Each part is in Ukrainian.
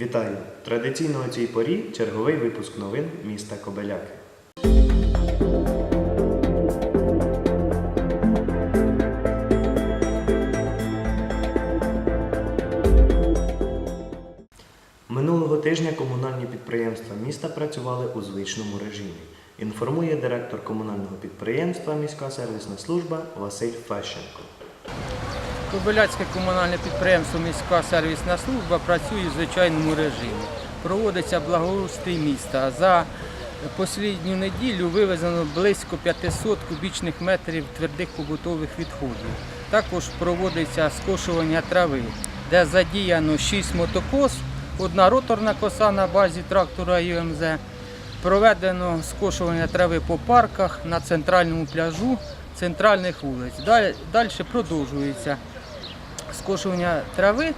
Вітаю! Традиційно у цій порі черговий випуск новин міста Кобеляки. Минулого тижня комунальні підприємства міста працювали у звичному режимі. Інформує директор комунального підприємства Міська сервісна служба Василь Фещенко. Кобиляцьке комунальне підприємство Міська сервісна служба працює в звичайному режимі. Проводиться благоустрій міста. За послідню неділю вивезено близько 500 кубічних метрів твердих побутових відходів. Також проводиться скошування трави, де задіяно 6 мотокос, одна роторна коса на базі трактора ЮМЗ. Проведено скошування трави по парках на центральному пляжу центральних вулиць. Далі, продовжується скошування трави,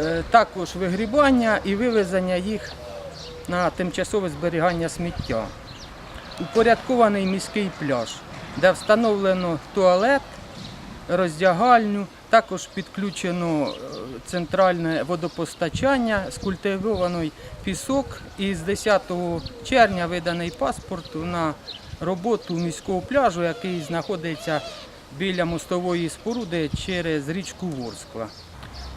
е, також вигрібання і вивезення їх на тимчасове зберігання сміття. Упорядкований міський пляж, де встановлено туалет, роздягальню, також підключено е, центральне водопостачання, скультивований пісок і з 10 червня виданий паспорт на роботу міського пляжу, який знаходиться біля мостової споруди через річку Ворскла.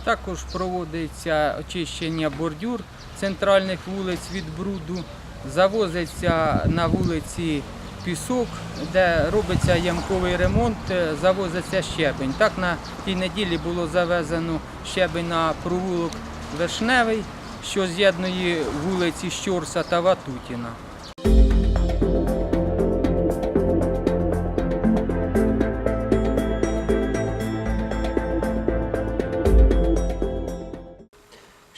Також проводиться очищення бордюр центральних вулиць від бруду, завозиться на вулиці пісок, де робиться ямковий ремонт, е, завозиться щебень. Так на тій неділі було завезено щебень на провулок Вишневий, що з'єднує вулиці Щорса та Ватутіна.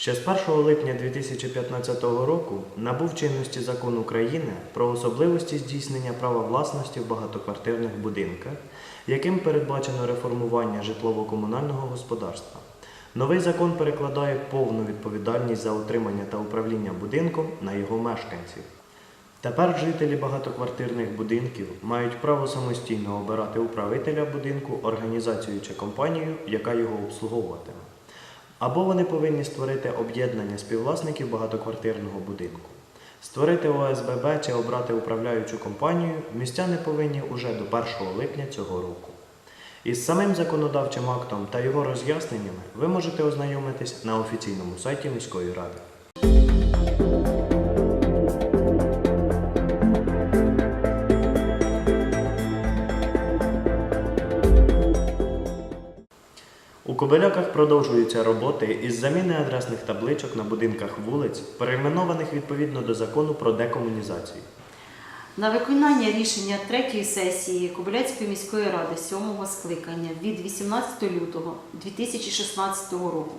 Ще з 1 липня 2015 року набув чинності закон України про особливості здійснення права власності в багатоквартирних будинках, яким передбачено реформування житлово-комунального господарства. Новий закон перекладає повну відповідальність за утримання та управління будинком на його мешканців. Тепер жителі багатоквартирних будинків мають право самостійно обирати управителя будинку, організацію чи компанію, яка його обслуговуватиме. Або вони повинні створити об'єднання співвласників багатоквартирного будинку. Створити ОСББ чи обрати управляючу компанію містяни повинні уже до 1 липня цього року. Із самим законодавчим актом та його роз'ясненнями ви можете ознайомитись на офіційному сайті міської ради. У Кобиляках продовжуються роботи із заміни адресних табличок на будинках вулиць, перейменованих відповідно до закону про декомунізацію. На виконання рішення третьої сесії Кобиляцької міської ради сьомого скликання від 18 лютого 2016 року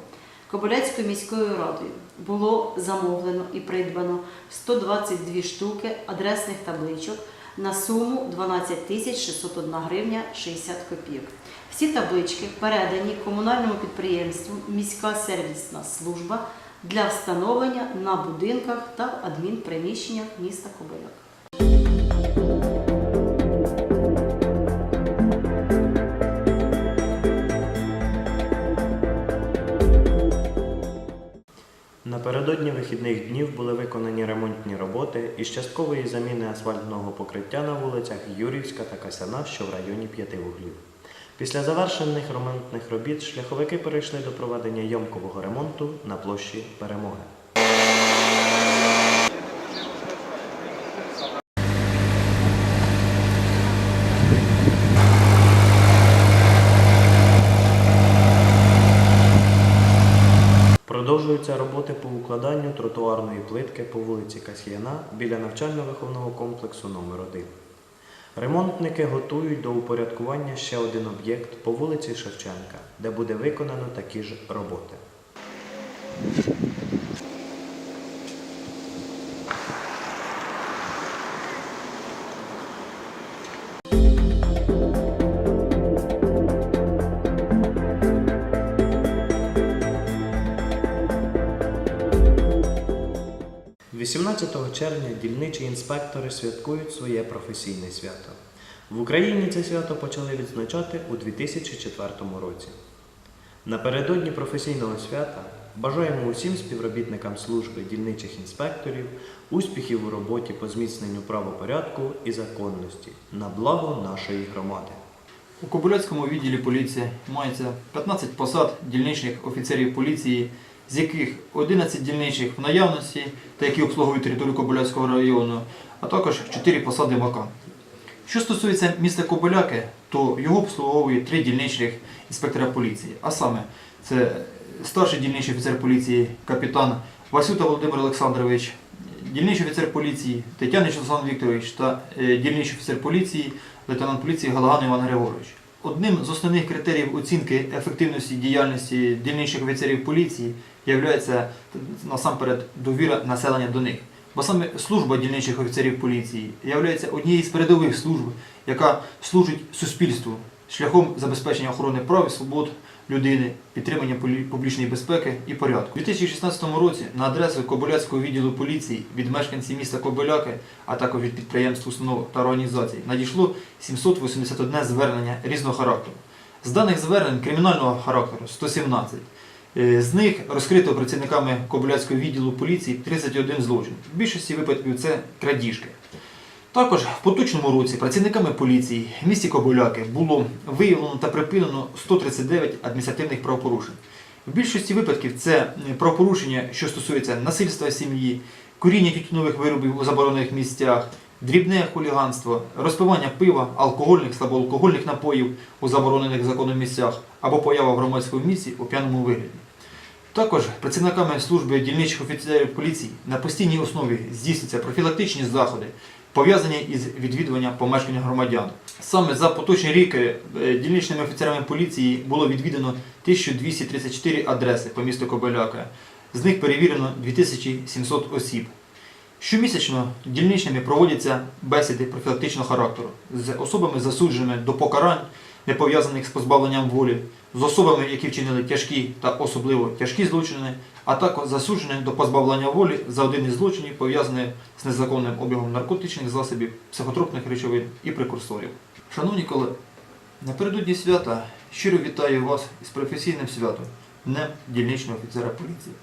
Кобиляцькою міською радою було замовлено і придбано 122 штуки адресних табличок на суму 12 тисяч 601 гривня 60 копійок. Всі таблички передані комунальному підприємству Міська сервісна служба для встановлення на будинках та адмінприміщеннях міста Кобиляк. Напередодні вихідних днів були виконані ремонтні роботи із часткової заміни асфальтного покриття на вулицях Юрівська та Касяна, що в районі п'яти вуглів. Після завершених ремонтних робіт шляховики перейшли до проведення ямкового ремонту на площі Перемоги. Продовжуються роботи по укладанню тротуарної плитки по вулиці Касьяна біля навчально-виховного комплексу номер 1 Ремонтники готують до упорядкування ще один об'єкт по вулиці Шевченка, де буде виконано такі ж роботи. – 18 червня дільничі інспектори святкують своє професійне свято. В Україні це свято почали відзначати у 2004 році. Напередодні професійного свята бажаємо усім співробітникам служби дільничих інспекторів успіхів у роботі по зміцненню правопорядку і законності на благо нашої громади. У Кобиляцькому відділі поліції мається 15 посад дільничних офіцерів поліції, з яких 11 дільничих в наявності та які обслуговують територію Кобиляцького району, а також 4 посади вакантні. Що стосується міста Кобиляки, то його обслуговує 3 дільничних інспектора поліції, а саме це старший дільничний офіцер поліції капітан Васюта Володимир Олександрович, дільничний офіцер поліції Тетянич Олександр Вікторович та е, дільничний офіцер поліції лейтенант поліції Галаган Іван Григорович. Одним з основних критеріїв оцінки ефективності діяльності дільничних офіцерів поліції є насамперед довіра населення до них. Бо саме служба дільничих офіцерів поліції є однією з передових служб, яка служить суспільству шляхом забезпечення охорони прав і свобод людини, підтримання публічної безпеки і порядку. У 2016 році на адресу Кобиляцького відділу поліції від мешканців міста Кобиляки, а також від підприємств, установ та організацій надійшло 781 звернення різного характеру. З даних звернень кримінального характеру 117. Е, З них розкрито працівниками Кобиляцького відділу поліції 31 злочин. В більшості випадків це крадіжки. Також в поточному році працівниками поліції в місті Кобиляки було виявлено та припинено 139 адміністративних правопорушень. В більшості випадків це правопорушення, що стосується насильства сім'ї, куріння тютюнових виробів у заборонених місцях, дрібне хуліганство, розпивання пива, алкогольних, слабоалкогольних напоїв у заборонених законом місцях або поява в громадському місці у п'яному вигляді. Також працівниками служби дільничих офіцерів поліції на постійній основі здійснюються профілактичні заходи, пов'язані із відвідуванням помешкання громадян. Саме за поточні рік е, дільничними офіцерами поліції було відвідано 1234 адреси по місту Кобиляка. З них перевірено 2700 осіб. Щомісячно дільничними проводяться бесіди профілактичного характеру з особами засудженими до покарань, не пов'язаних з позбавленням волі, з особами, які вчинили тяжкі та особливо тяжкі злочини, а також засуджені до позбавлення волі за один із злочинів, пов'язаний з незаконним обігом наркотичних засобів, психотропних речовин і прекурсорів. Шановні колеги, напередодні свята щиро вітаю вас із професійним святом Днем дільничного офіцера поліції.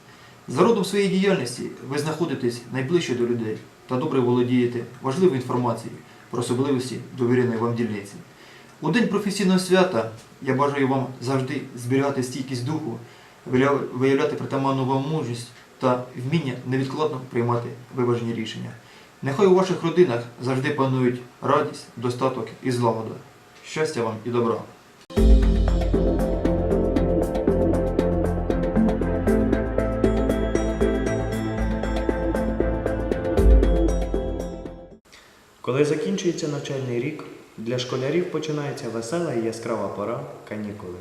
За родом своєї діяльності ви знаходитесь найближче до людей та добре володієте важливою інформацією про особливості довіреної вам дільниці. У день професійного свята я бажаю вам завжди зберігати стійкість духу, виявляти притаманну вам мужність та вміння невідкладно приймати виважені рішення. Нехай у ваших родинах завжди панують радість, достаток і злагода. Щастя вам і добра! Коли закінчується навчальний рік, для школярів починається весела і яскрава пора канікули.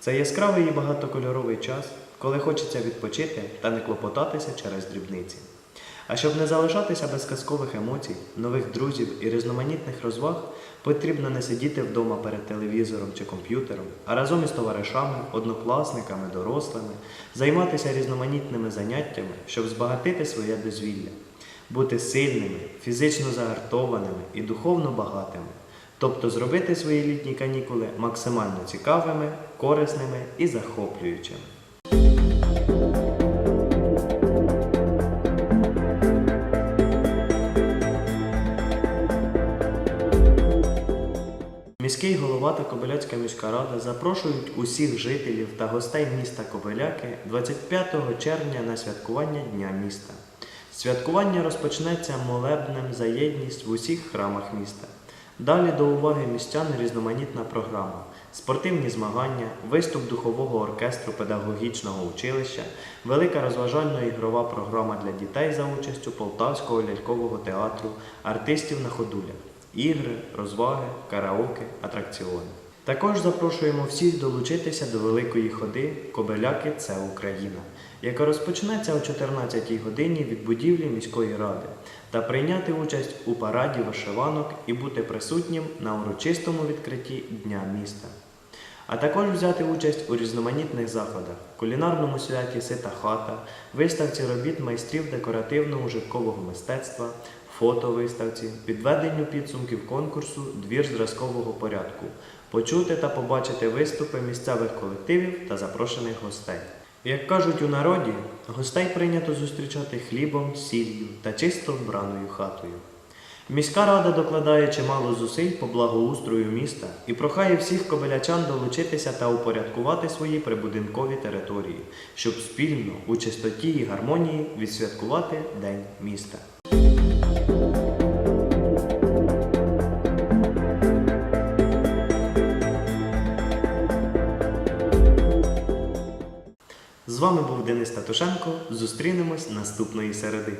Це яскравий і багатокольоровий час, коли хочеться відпочити та не клопотатися через дрібниці. А щоб не залишатися без казкових емоцій, нових друзів і різноманітних розваг, потрібно не сидіти вдома перед телевізором чи комп'ютером, а разом із товаришами, однокласниками, дорослими займатися різноманітними заняттями, щоб збагатити своє дозвілля, бути сильними, фізично загартованими і духовно багатими, тобто зробити свої літні канікули максимально цікавими, корисними і захоплюючими. Міський голова та Кобиляцька міська рада запрошують усіх жителів та гостей міста Кобиляки 25 червня на святкування Дня міста. Святкування розпочнеться молебнем за єдність в усіх храмах міста. Далі до уваги містян різноманітна програма, спортивні змагання, виступ духового оркестру педагогічного училища, велика розважально-ігрова програма для дітей за участю Полтавського лялькового театру, артистів на ходулях, ігри, розваги, караоке, атракціони. Також запрошуємо всіх долучитися до великої ходи Кобеляки це Україна, яка розпочнеться о 14-й годині від будівлі міської ради, та прийняти участь у параді вишиванок і бути присутнім на урочистому відкритті Дня міста. А також взяти участь у різноманітних заходах, кулінарному святі Сита хата, виставці робіт майстрів декоративного ужиткового мистецтва, фотовиставці, підведенню підсумків конкурсу Двір зразкового порядку, почути та побачити виступи місцевих колективів та запрошених гостей. Як кажуть у народі, гостей прийнято зустрічати хлібом, сіллю та чисто вбраною хатою. Міська рада докладає чимало зусиль по благоустрою міста і прохає всіх кобилячан долучитися та упорядкувати свої прибудинкові території, щоб спільно у чистоті і гармонії відсвяткувати День міста. З вами був Денис Татушенко. Зустрінемось наступної середи.